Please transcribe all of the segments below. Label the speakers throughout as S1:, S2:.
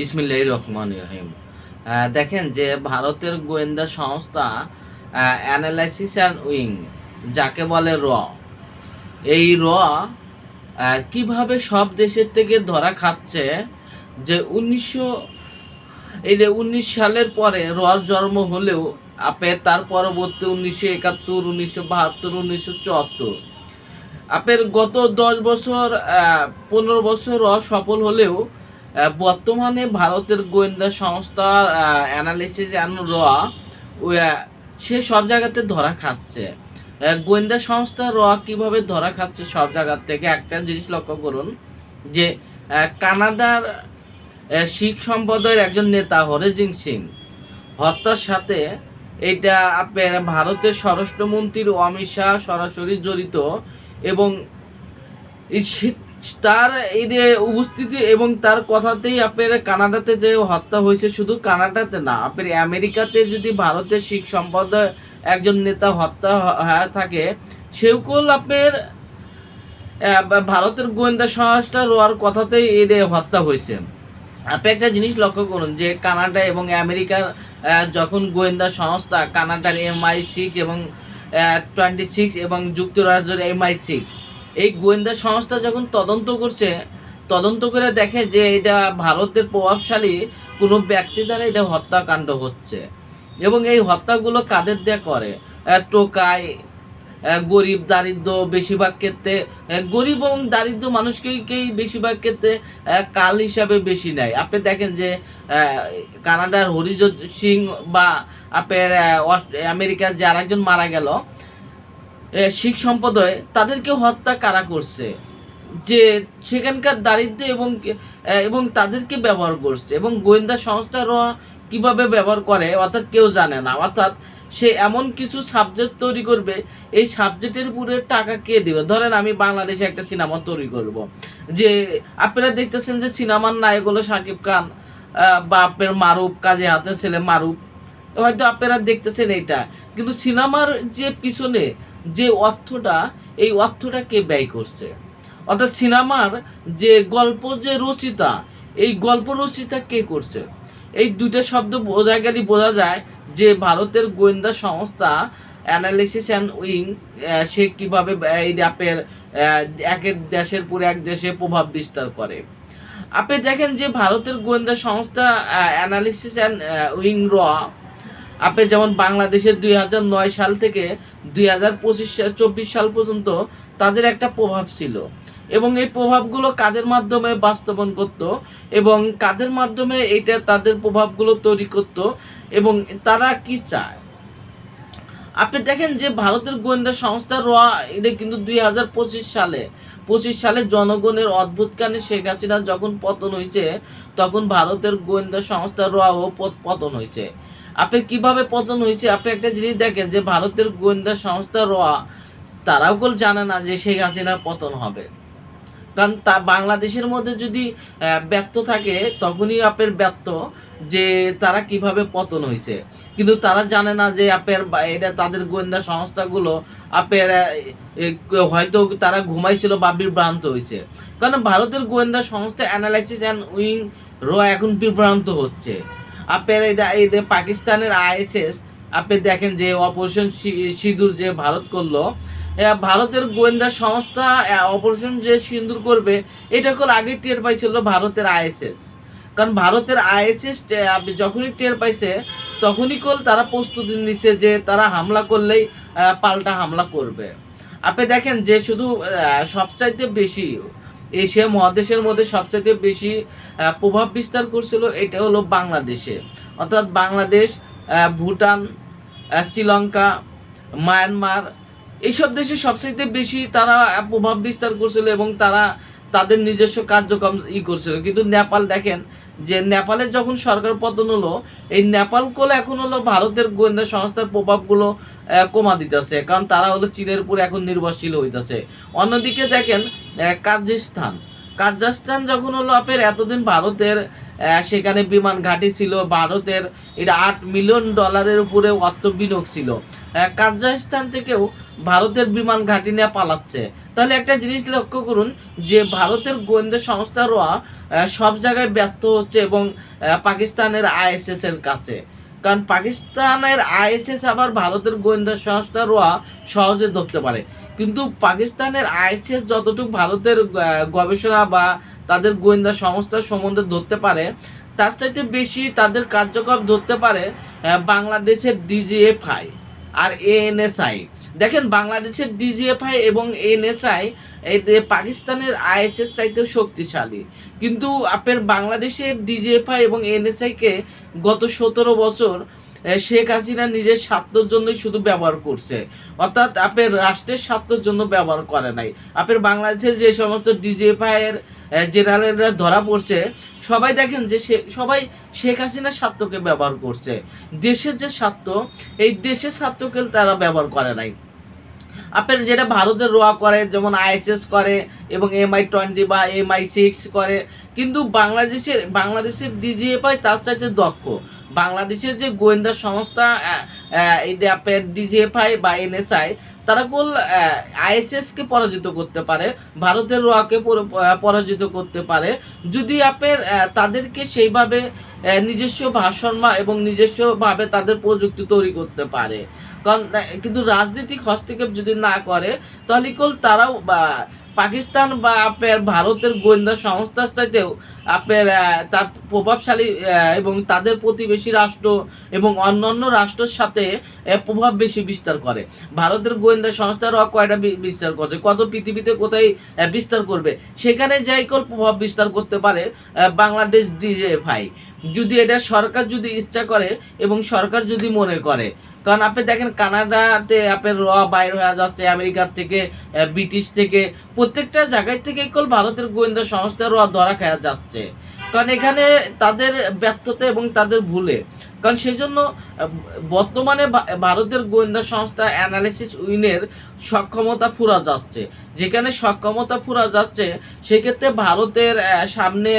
S1: বিসমিল্লাহ রহমান রহিম। দেখেন যে ভারতের গোয়েন্দা সংস্থা অ্যানালাইসিস অ্যান্ড উইং যাকে বলে র, এই র কীভাবে সব দেশের থেকে ধরা খাচ্ছে যে উনিশশো, এই যে উনিশ সালের পরে র জন্ম হলেও, আপে তার পরবর্তী উনিশশো একাত্তর, উনিশশো বাহাত্তর, উনিশশো চুয়াত্তর। আপের গত দশ বছর পনেরো বছর র সফল হলেও বর্তমানে ভারতের গোয়েন্দা সংস্থা অ্যানালিসিস অ্যান্ড র সে সব জায়গাতে ধরা খাচ্ছে। গোয়েন্দা সংস্থা র কীভাবে ধরা খাচ্ছে সব জায়গার থেকে? একটা জিনিস লক্ষ্য করুন যে কানাডার শিখ সম্প্রদায়ের একজন নেতা হরিজিং সিং, হত্যার সাথে এটা আপনার ভারতের স্বরাষ্ট্রমন্ত্রীর অমিত শাহ সরাসরি জড়িত এবং তার এই উপস্থিতি এবং তার কথাতেই আপনার কানাডাতে যে হত্যা হয়েছে, শুধু কানাডাতে না, আপনার আমেরিকাতে যদি ভারতের শিখ সম্প্রদায় একজন নেতা হত্যা থাকে সেউকল আপনার ভারতের গোয়েন্দা সংস্থা রোয়ার কথাতেই এই হত্যা হয়েছে। আপনি একটা জিনিস লক্ষ্য করুন যে, কানাডা এবং আমেরিকার যখন গোয়েন্দা সংস্থা কানাডার এমআই সিক্স এবং টোয়েন্টি সিক্স এবং যুক্তরাজ্যের এমআই সিক্স এই গোয়েন্দা সংস্থা যখন তদন্ত করছে, তদন্ত করে দেখে যে এটা ভারতের প্রভাবশালী কোনো ব্যক্তি দ্বারা এটা হত্যাকাণ্ড হচ্ছে। এবং এই হত্যাগুলো কাদের দিয়ে করে? টোকায় গরিব, দারিদ্র বেশিরভাগ ক্ষেত্রে গরিব এবং দারিদ্র মানুষকেই কেই বেশিরভাগ ক্ষেত্রে কাল হিসাবে বেশি নেয়। আপনি দেখেন যে কানাডার হরিজিৎ সিং বা আপনার আমেরিকার যে আরেকজন মারা গেল শিখ সম্প্রদায় তাদেরকে হত্যা কারা করছে? যে সেখানকার দারিদ্র এবং এবং তাদেরকে ব্যবহার করছে। এবং গোয়েন্দা সংস্থারা কীভাবে ব্যবহার করে, অর্থাৎ কেউ জানে না। অর্থাৎ সে এমন কিছু সাবজেক্ট তৈরি করবে, এই সাবজেক্টের উপরে টাকা কে দেবে? ধরেন আমি বাংলাদেশে একটা সিনেমা তৈরি করব। যে আপনারা দেখতেছেন যে সিনেমার নায়ক হলো শাকিব খান বা আপনার মারুফ, কাজে হাতের ছেলে মারুফ। হয়তো আপনারা দেখতেছেন এইটা। কিন্তু সিনেমার যে পিছনে যে অর্থটা, এই অর্থটা কে ব্যয় করছে? অর্থাৎ সিনেমার যে গল্প যে রচিতা, এই গল্প রচিতা কে করছে? এই দুইটা শব্দ বোঝা গেলে বোঝা যায় যে ভারতের গোয়েন্দা সংস্থা অ্যানালিসিস অ্যান্ড উইং সে কীভাবে এই অ্যাপের একের দেশের পর এক দেশে প্রভাব বিস্তার করে। আপনি দেখেন যে ভারতের গোয়েন্দা সংস্থা অ্যানালিসিস অ্যান্ড উইং র আপনি যেমন বাংলাদেশের দুই হাজার নয় সাল থেকে দুই হাজার পঁচিশ সাল পর্যন্ত তাদের একটা প্রভাব ছিল। এবং এই প্রভাবগুলো কাদের মাধ্যমে বাস্তবায়ন করত এবং কাদের মাধ্যমে এটা তাদের প্রভাবগুলো তৈরি করত এবং তারা কি চায়? আপনি দেখেন যে ভারতের গোয়েন্দা সংস্থা র, এটা কিন্তু দুই হাজার পঁচিশ সালে পঁচিশ সালে জনগণের অদ্ভুত কানে শেখ হাসিনা যখন পতন হয়েছে, তখন ভারতের গোয়েন্দা সংস্থা র পতন হয়েছে। আপনি কীভাবে পতন হয়েছে? আপনি একটা জিনিস দেখেন যে ভারতের গোয়েন্দা সংস্থা র তারাও কেউ জানে না যে শেখ হাসিনার পতন হবে। কারণ তা বাংলাদেশের মধ্যে যদি ব্যর্থ থাকে তখনই আপের ব্যর্থ যে তারা কীভাবে পতন হয়েছে। কিন্তু তারা জানে না যে আপনার বা- এটা তাদের গোয়েন্দা সংস্থাগুলো এ, হয়তো তারা ঘুমাইছিল বা বিভ্রান্ত হয়েছে। কারণ ভারতের গোয়েন্দা সংস্থা অ্যানালাইসিস অ্যান্ড উইং র এখন বিভ্রান্ত হচ্ছে। আপনার এটা এই যে পাকিস্তানের আইএসএস, আপনি দেখেন যে অপারেশন সিঁদুর যে ভারত করল ভারতের গোয়েন্দা সংস্থা অপারেশন যে সিঁদুর করবে, এটা কল আগে টের পাইছিল ভারতের আইএসএস। কারণ ভারতের আইএসএস আপনি যখনই টের পাইছে, তখনই কল তারা প্রস্তুতি নিছে যে তারা হামলা করলেই পাল্টা হামলা করবে। আপনি দেখেন যে শুধু সবচাইতে বেশি এশিয়া মহাদেশের মধ্যে সবচেয়ে বেশি প্রভাব বিস্তার করছিল এটা হলো বাংলাদেশে। অর্থাৎ বাংলাদেশ ভুটান শ্রীলঙ্কা, মায়ানমার, এইসব দেশে সবচেয়ে বেশি তারা প্রভাব বিস্তার করছিল এবং তারা তাদের নিজস্ব কার্যক্রম ই করছিল। কিন্তু নেপাল দেখেন যে নেপালের যখন সরকার পতন হলো এই নেপাল কোলে এখন হলো ভারতের গোয়েন্দা সংস্থার প্রভাবগুলো কমা দিতেছে। কারণ তারা হলো চীনের উপর এখন নির্ভরশীল হইতেছে। অন্যদিকে দেখেন আহ, কাজাখস্তান কাজাকস্তান যখন হলো আপনার এতদিন ভারতের সেখানে বিমান ঘাঁটি ছিল ভারতের এটা আট মিলিয়ন ডলারের উপরে অর্থ বিনিয়োগ ছিল। আহ, কাজাকস্তান থেকেও ভারতের বিমান ঘাঁটি নিয়ে পালাচ্ছে। তাহলে একটা জিনিস লক্ষ্য করুন যে ভারতের গোয়েন্দা সংস্থারা সব জায়গায় ব্যর্থ হচ্ছে এবং পাকিস্তানের আইএসএস এর কাছে। কারণ পাকিস্তানের আইএসএস আবার ভারতের গোয়েন্দা সংস্থারা সহজে ধরতে পারে। কিন্তু পাকিস্তানের আইএসএস যতটুকু ভারতের গবেষণা বা তাদের গোয়েন্দা সংস্থার সম্বন্ধে ধরতে পারে, তার চাইতে বেশি তাদের কার্যকলাপ ধরতে পারে বাংলাদেশের ডিজিএফআই আর এএনএসআই দেখেন, বাংলাদেশের ডিজিএফআই এবং এনএসআই পাকিস্তানের আইএসএস চাইতেও শক্তিশালী। কিন্তু আপনার বাংলাদেশের ডিজিএফআই এবং এনএসআই কে গত সতেরো বছর শেখ হাসিনা নিজের স্বার্থের জন্যই শুধু ব্যবহার করছে। অর্থাৎ আপনার রাষ্ট্রের স্বার্থের জন্য ব্যবহার করে নাই। আপনার বাংলাদেশের যে সমস্ত ডিজিএফআই এর জেনারেলরা ধরা পড়ছে, সবাই দেখেন যে সবাই শেখ হাসিনার স্বার্থকে ব্যবহার করছে। দেশের যে স্বার্থ, এই দেশের স্বার্থকে তারা ব্যবহার করে নাই। আপনার যেটা ভারতের রোয়া করে, যেমন আইএসএস করে এবং এমআই টোয়েন্টি বা এমআই সিক্স করে। কিন্তু বাংলাদেশের বাংলাদেশের ডিজিএফআই তার চাইতে দক্ষ। বাংলাদেশের যে গোয়েন্দা সংস্থা আপনার ডিজিএফআই বা এনএসআই তারা কোল আইএসএস কে পরাজিত করতে পারে ভারতের রোয়াকে পরাজিত করতে পারে। যদি আপনার আহ, তাদেরকে সেইভাবে নিজস্ব ভাষণ এবং নিজস্বভাবে তাদের প্রযুক্তি তৈরি করতে পারে। কারণ কিন্তু রাজনৈতিক হস্তক্ষেপ যদি না করে তাহলে কোল তারাও পাকিস্তান বা আপনার ভারতের গোয়েন্দা সংস্থার চাইতেও আপনার তার প্রভাবশালী এবং তাদের প্রতিবেশী রাষ্ট্র এবং অন্যান্য রাষ্ট্রের সাথে প্রভাব বেশি বিস্তার করে। ভারতের গোয়েন্দা সংস্থারও কয়টা বিস্তার করছে? কত পৃথিবীতে কোথায় বিস্তার করবে? সেখানে যাই কল প্রভাব বিস্তার করতে পারে বাংলাদেশ ডিজেফাই যদি এটা সরকার যদি ইচ্ছা করে এবং সরকার যদি মনে করে। কারণ আপনি দেখেন কানাডাতে আপনার র বাইর হয়ে যাচ্ছে, আমেরিকার থেকে ব্রিটিশ থেকে, প্রত্যেকটা জায়গায় থেকে কল ভারতের গোয়েন্দা সংস্থা র ধরা খাওয়া যাচ্ছে। কারণ এখানে তাদের ব্যর্থতা এবং তাদের ভুলে। কারণ সেই জন্য বর্তমানে ভারতের গোয়েন্দা সংস্থা অ্যানালিসিস উইনের সক্ষমতা ফুরা যাচ্ছে। যেখানে সক্ষমতা ফুরা যাচ্ছে, সেক্ষেত্রে ভারতের সামনে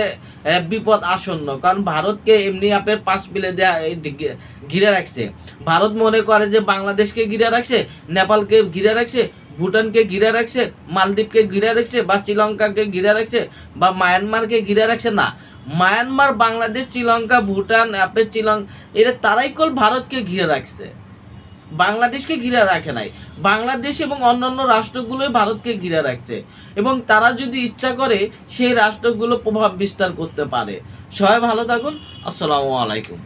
S1: বিপদ আসন্ন। কারণ ভারতকে এমনি আপের পাশ বিলে দেয়া ঘিরে রাখছে। ভারত মনে করে যে বাংলাদেশকে ঘিরে রাখছে, নেপালকে ঘিরে রাখছে, ভুটানকে ঘিরে রাখছে, মালদ্বীপকে ঘিরে রাখছে, বা শ্রীলঙ্কাকে ঘিরে রাখছে, বা মায়ানমারকে ঘিরে রাখছে না। মায়ানমার, বাংলাদেশ, শ্রীলঙ্কা, ভুটান আপের শ্রীলঙ্কা এরা তারাই কল ভারতকে ঘিরে রাখছে। বাংলাদেশকে ঘিরে রাখে নাই। বাংলাদেশ এবং অন্যান্য রাষ্ট্রগুলোই ভারতকে ঘিরে রাখছে। এবং তারা যদি ইচ্ছা করে, সেই রাষ্ট্রগুলো প্রভাব বিস্তার করতে পারে। সবাই ভালো থাকুন। আসসালামু আলাইকুম।